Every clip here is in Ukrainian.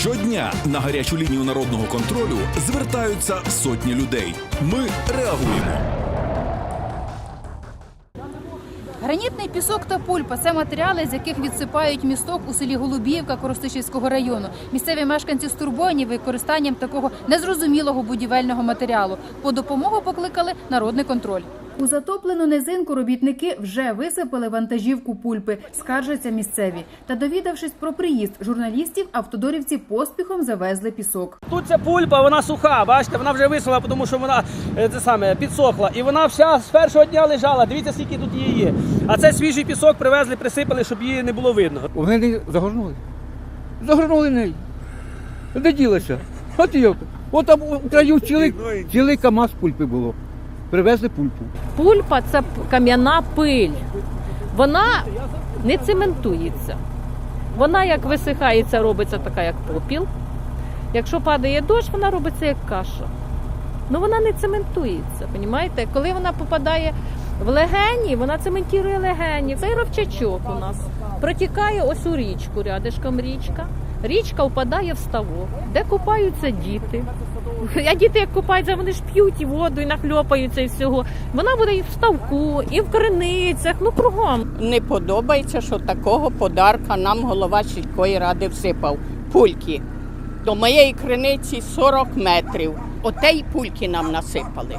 Щодня на гарячу лінію народного контролю звертаються сотні людей. Ми реагуємо. Гранітний пісок та пульпа це матеріали, з яких відсипають місток у селі Голубіївка Коростишівського району. Місцеві мешканці стурбовані використанням такого незрозумілого будівельного матеріалу. По допомогу покликали народний контроль. У затоплену низинку робітники вже висипали вантажівку пульпи, скаржаться місцеві. Та довідавшись про приїзд журналістів, автодорівці поспіхом завезли пісок. Тут ця пульпа, вона суха, бачите, вона вже висохла, тому що вона е, це саме підсохла. І вона вся з першого дня лежала. Дивіться, скільки тут її є. А це свіжий пісок привезли, присипали, щоб її не було видно. Вони не загорнули. Загорнули неї. Де ділося? От йока. От там у краю цілий, цілий КАМАЗ пульпи було. Привезли пульпу. Пульпа це кам'яна пиль. Вона не цементується. Вона як висихається, робиться така, як попіл. Якщо падає дощ, вона робиться як каша. Ну вона не цементується, розумієте? Коли вона попадає в легені, вона цементує легені. Цей ровчачок у нас протікає ось у річку, рядишком річка. Річка впадає в ставок, де купаються діти. А діти як купаються, вони ж п'ють і воду, і нахльопаються і всього. Вона буде і в ставку, і в криницях, ну кругом. Не подобається, що такого подарка нам голова сільської ради всипав. Пульки. До моєї криниці 40 метрів. Отей пульки нам насипали.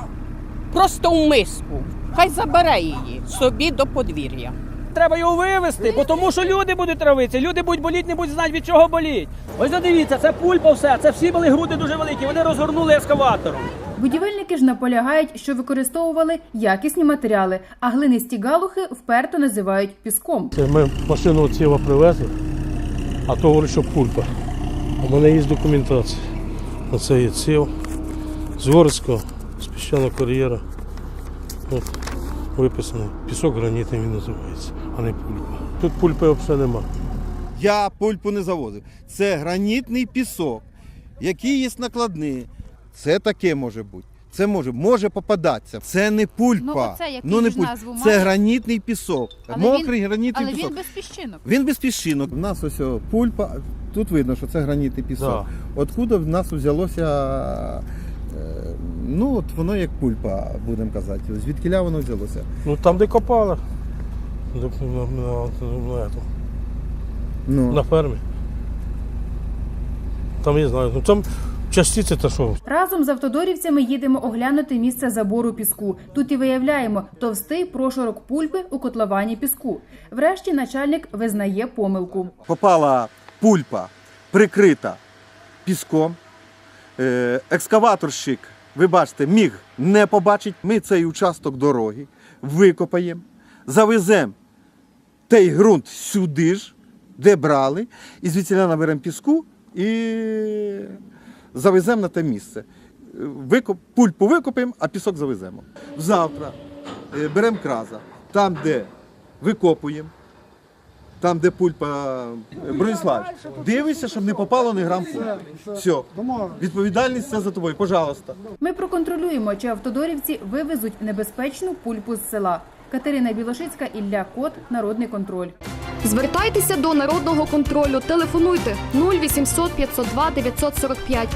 Просто в миску. Хай забере її собі до подвір'я. Треба його вивезти, бо тому що люди будуть травитися. Люди будуть боліти, не будуть знати від чого боліть. Ось дивіться, це пульпа все. Це всі були груди дуже великі. Вони розгорнули ескаватором. Будівельники ж наполягають, що використовували якісні матеріали, а глинисті галухи вперто називають піском. Це ми машину ціла привезли, а то говорить, що пульпа. У мене є документація. Оце є ціл з Горського, з піщаного кар'єра. Виписано. Пісок гранітний він називається, а не пульпа. Тут пульпи взагалі нема. Я пульпу не завозив. Це гранітний пісок, який є накладний. Це таке може бути. Це може, може попадатися. Це не пульпа. Ну, який ну, не ж пульп. назву Це має? гранітний пісок. Але Мокрий гранітний Але пісок. він без піщинок. Він без піщинок. У нас ось о, пульпа. Тут видно, що це гранітний пісок. Да. Откуда в нас взялося. Е, Ну, от воно як пульпа, будемо казати. Звідкиля воно взялося? Ну там, де копали. На, на, на, Ну. на фермі. Там я знаю. Ну там частиці та що. Разом з автодорівцями їдемо оглянути місце забору піску. Тут і виявляємо товстий прошарок пульпи у котловані піску. Врешті начальник визнає помилку. попала пульпа, прикрита піском. Е, Екскаваторщик, ви бачите, міг не побачити. Ми цей участок дороги викопаємо, завеземо той ґрунт сюди ж, де брали, і звідсіля наберемо піску і завеземо на те місце. Е, Викоп, пульпу викопаємо, а пісок завеземо. Завтра е, беремо краза, там, де викопуємо, там, де пульпа Брониславич, дивися, щоб не попало ні грам пульпи. Все. Відповідальність це за тобою, пожалуйста. Ми проконтролюємо, чи автодорівці вивезуть небезпечну пульпу з села. Катерина Білошицька, Ілля Кот, Народний контроль. Звертайтеся до народного контролю. Телефонуйте 0800 502 945